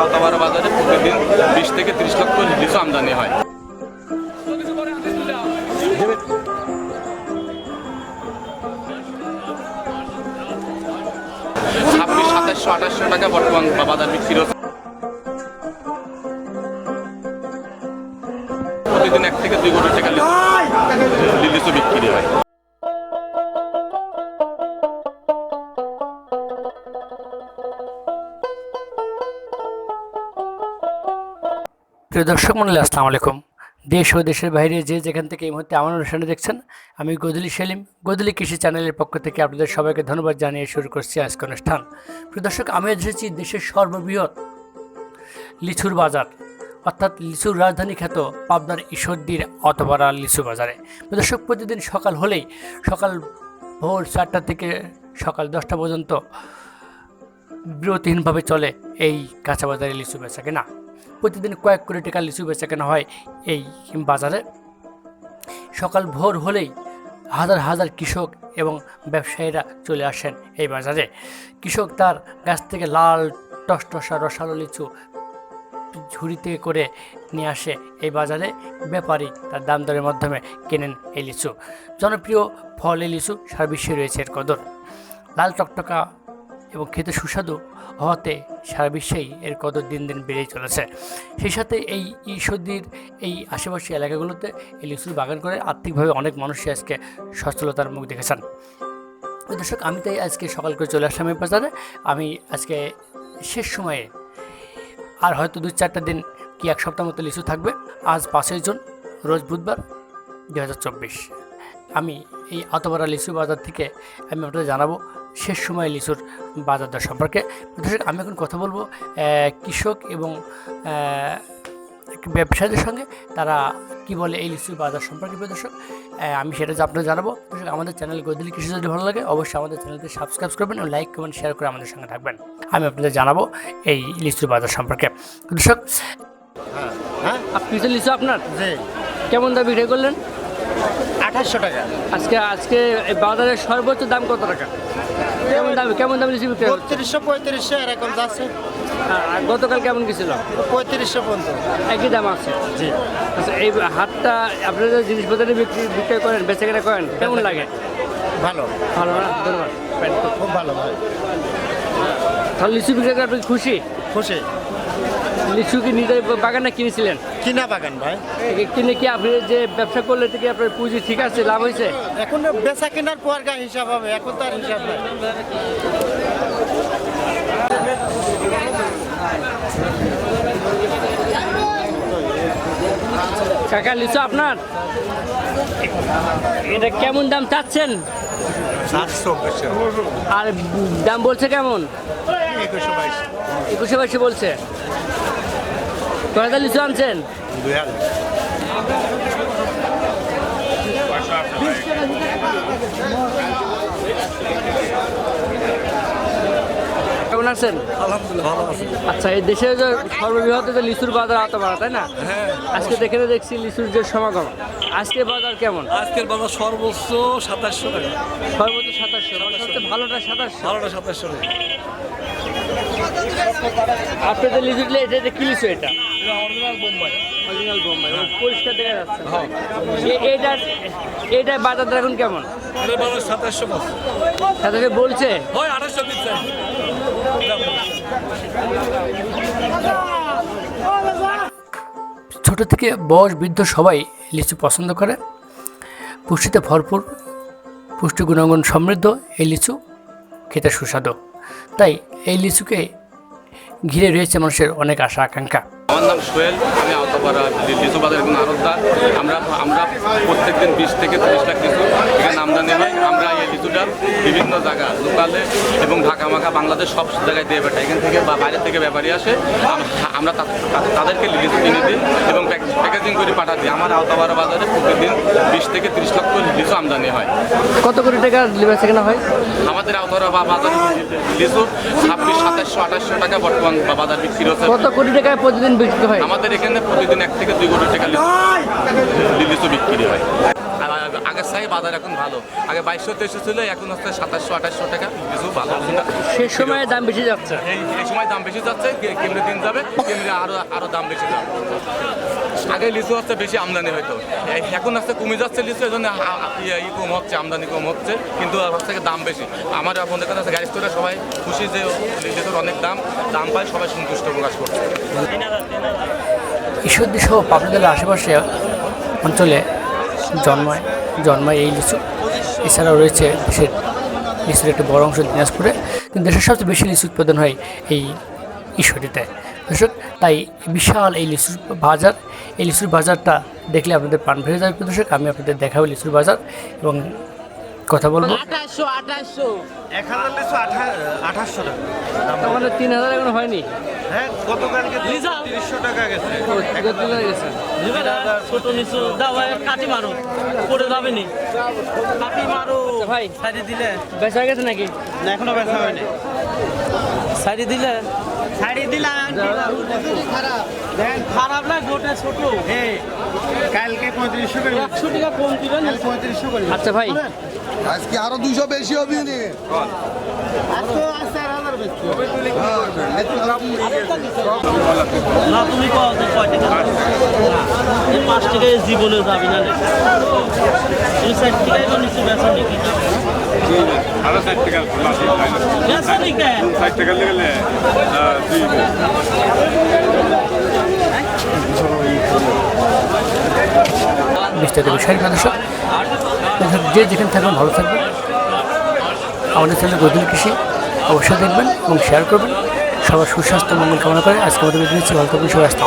আওতাবাড়া বাজারে প্রতিদিন বিশ থেকে ত্রিশ লক্ষ লিচু আমদানি হয়। ছাব্বিশ সাতাশশো আঠাশশো টাকা বর্তমান বাজার বিক্রি হচ্ছে প্রতিদিন এক থেকে দুই কোটি টাকা লিচু বিক্রি হয়। প্রিয় দর্শক মন্ডলী, আসসালামু আলাইকুম। দেশ ও দেশের বাইরে যে যেখান থেকে এই মুহূর্তে আমার অনুষ্ঠানে দেখছেন, আমি গদুলি সেলিম। গদুলি কৃষি চ্যানেলের পক্ষ থেকে আপনাদের সবাইকে ধন্যবাদ জানিয়ে শুরু করছি আজকে অনুষ্ঠান। প্রিয় দর্শক, আমি এসেছি দেশের সর্ববৃহৎ লিচুর বাজার, অর্থাৎ লিচুর রাজধানী খ্যাত পাবনার ঈশ্বরদীর অতপাড়া লিচু বাজারে। দর্শক, প্রতিদিন সকাল হলেই সকাল ভোর চারটা থেকে সকাল দশটা পর্যন্ত বিরতিহীনভাবে চলে এই কাঁচা বাজারে লিচু বেচা কেনা। প্রতিদিন কয়েক কোটি টাকা লিচু বেচা কেনা হয় এই বাজারে। সকাল ভোর হলেই হাজার হাজার কৃষক এবং ব্যবসায়ীরা চলে আসেন এই বাজারে। কৃষক তার গাছ থেকে লাল টসটসা রসালো লিচু ঝুড়িতে করে নিয়ে আসে এই বাজারে। ব্যাপারী তার দাম দরের মাধ্যমে কেনেন এই লিচু। জনপ্রিয় ফল এই লিচু সারা বিশ্বে রয়েছে এর কদর। লাল টকটকা এবং খেতে সুস্বাদু হওয়াতে সারা বিশ্বেই এর কদর দিন দিন বেড়েই চলেছে। সেই সাথে এই ঈশ্বরদীর এই আশেপাশে এলাকাগুলোতে এই লিচুর বাগান করে আর্থিকভাবে অনেক মানুষই আজকে সচ্ছলতার মুখ দেখেছেন। দর্শক, আমি তাই আজকে সকাল করে চলে আসলাম এই বাজারে। আমি আজকে শেষ সময়ে আর হয়তো দু চারটা দিন কি এক সপ্তাহ মতো লিচু থাকবে। আজ পাঁচই জুন, রোজ বুধবার দু হাজার চব্বিশ। আমি এই আতবারা লিচু বাজার থেকে আমি আপনাদের জানাব শেষ সময় লিচুর বাজার দর সম্পর্কে। দর্শক আমি এখন কথা বলব কৃষক এবং ব্যবসায়ীদের সঙ্গে তারা কি বলে এই লিচুর বাজার সম্পর্কে দর্শক? আমি সেটা যে আপনাদের জানাব। দর্শক আমাদের চ্যানেল গদিলি কৃষি যদি ভালো লাগে অবশ্যই আমাদের চ্যানেলকে সাবস্ক্রাইব করবেন এবং লাইক কমেন্ট শেয়ার করে আমাদের সঙ্গে থাকবেন। আমি আপনাদের জানাব এই লিচুর বাজার সম্পর্কে। দর্শক হ্যাঁ আপনি তো লিচু আপনার? কেমন দাম বিক্রি করলেন? আঠাশশো টাকা। আজকে আজকে এই বাজারের সর্বোচ্চ দাম কত টাকা? কেমন দাম কেমন দাম লিচু বিক্রি বত্রিশশো পঁয়ত্রিশশো এরকম যাচ্ছে গতকাল কেমন গেছিল? পঁয়ত্রিশশো পর্যন্ত। একই দাম আছে? জি। আচ্ছা এই হাটটা আপনারা যে জিনিসপত্র বিক্রি বিক্রয় করেন বেচে কেনা করেন কেমন লাগে? ভালো। ভালো না? ধন্যবাদ। খুব ভালো ভাই তাহলে লিচু বিক্রি করে আপনি খুশি? খুশি। লিচু কি নিজের বাগানে কিনেছিলেন? কিনা বাগান ভাই? কিনে কি আপনি যে ব্যবসা করলে থেকে আপনার পুঁজি ঠিক আছে লাভ হয়েছে এখন বেচা কেনার পর গা হিসাব হবে এখন তো আর হিসাব নাই। কাকা লিচু আপনার? এটা কেমন দাম চাচ্ছেন? আর দাম বলছে কেমন? একুশে বাইশে বলছে। কয়টা লিচু আনছেন? কেমন আছেন? আচ্ছা এই দেশের যে সর্ববৃহৎ যে লিচুর বাজার আত বাড়া তাই না? আজকে দেখে দেখছি লিচুর যে সমাগম। আজকে বাজার কেমন? আজকের বাজার সর্বোচ্চ সাতাশশো টাকা। সর্বোচ্চ সাতাশশো। ভালোটা সাতাশশো। ভালোটা সাতাশশো টাকা। আপনি তো লিচু দিলে এটা এটা কি লিচু এটা? এটা অরিজিনাল বোম্বাই অরিজিনাল বোম্বাই পরিষ্কার দেখা যাচ্ছে। এইটার এইটার বাজার এখন কেমন? সাতাশশো তাদেরকে বলছে? হয় আঠাশশো দিচ্ছে ছোট থেকে বয়স বৃদ্ধ সবাই লিচু পছন্দ করে। পুষ্টিতে ভরপুর পুষ্টি গুণাগুণ সমৃদ্ধ এই লিচু খেতে সুস্বাদু। তাই এই লিচুকে ঘিরে রয়েছে মানুষের অনেক আশা, আকাঙ্ক্ষা। আমার নাম সোহেল, আমি আওতাপাড়া লি- লিচু একজন আমরা আমরা প্রত্যেক দিন বিশ থেকে ত্রিশ লাখ লিচু এখানে আমদানি হয়। আমরা এই লিচুটা বিভিন্ন জায়গা লোকালে এবং ঢাকা মাখা বাংলাদেশ সব জায়গায় দিয়ে বেটা এখান থেকে বা বাইরে থেকে ব্যাপারী আসে। আমরা তাদেরকে লিচু কিনে দিই এবং প্যাক- প্যাকেজিং করে পাঠা দিই। আমার আওতাপাড়া বাজারে প্রতিদিন বিশ থেকে ত্রিশ লক্ষ লিচু আমদানি হয়। কত কোটি টাকা বেচা কেনা হয়? আমাদের আওতারা বা বাজারে লিচু ছাব্বিশ সাতাশশো আঠাশশো টাকা বর্তমান বা বাজার বিক্রি হচ্ছে। কত কোটি টাকায় প্রতিদিন বিক্রি হয়? আমাদের এখানে প্রতিদিন এক থেকে দুই কোটি টাকা লিচু লিচু বিক্রি হয়। আগের তাই বাজার এখন ভালো। আগে বাইশশো তেইশশো ছিল এখন হচ্ছে সাতাশশো আঠাশশো টাকা কিছু ভালো। লিচুটা সে সময় দাম বেশি যাচ্ছে। এই সময় দাম বেশি যাচ্ছে কেমনি দিন যাবে কেমনি আরও আরও দাম বেশি যাবে। আগে লিচু হচ্ছে বেশি আমদানি এই- এখন হচ্ছে কমে যাচ্ছে লিচু এই জন্য ইয়ে- ই কম হচ্ছে আমদানি কম হচ্ছে কিন্তু হচ্ছে থেকে দাম বেশি। আমার আপনাদের কাছে গাড়ি স্টোরে সবাই খুশি যে লিচুর অনেক দাম দাম পায় সবাই সন্তুষ্ট প্রকাশ করছে। ঈশ্বরদী সহ পাবনা জেলার আশেপাশে অঞ্চলে জন্মায় জন্মায় এই লিচু। এছাড়াও রয়েছে দেশের, লিচুর একটি বড় অংশ দিনাজপুরে। কিন্তু দেশের সবচেয়ে বেশি লিচু উৎপাদন হয় এই ঈশ্বরীতে দর্শক, তাই বিশাল এই লিচুর বাজার, এই লিচুর বাজারটা দেখলে আপনাদের প্রাণ ভরে যাবে। দর্শক, আমি আপনাদের দেখাবো লিচুর বাজার এবং কথা বলব? আঠাশশো আঠাশশো। এক হাজার লিচু আঠাশশো টাকা। মানে তিন হাজার এখন হয়নি? হ্যাঁ গতকালকে তিরিশশো টাকা গেছে। ছোট দাও ভাই, কাটি মারো। পড়ে যাবে নি। কাটি মারো। ভাই। সাইডে দিলে। বেচা গেছে নাকি? না এখনও বেচা হয়নি। সাইডে দিলে? সাইডে দিলাম খারাপ না গোটে ছোট। কালকে পঁয়ত্রিশশো করে একশো টাকা কম দিবেন পঁয়ত্রিশশো করে আচ্ছা ভাই। আজকে আরও দুশো বেশি হবে নি না তুমি কত কয় টাকা? না, এই পাঁচ টাকায় জীবনে যাবি না। তুমি ষাট টাকায় বা বেচা নাকি যে যেখানে থাকবেন ভালো থাকবেন। আমাদের চ্যানেল গদিল কৃষি। অবশ্যই দেখবেন এবং শেয়ার করবেন। সবার সুস্বাস্থ্য, মঙ্গল কামনা করে আজকে আমাদের ভালো থাকবেন সবাই আসতে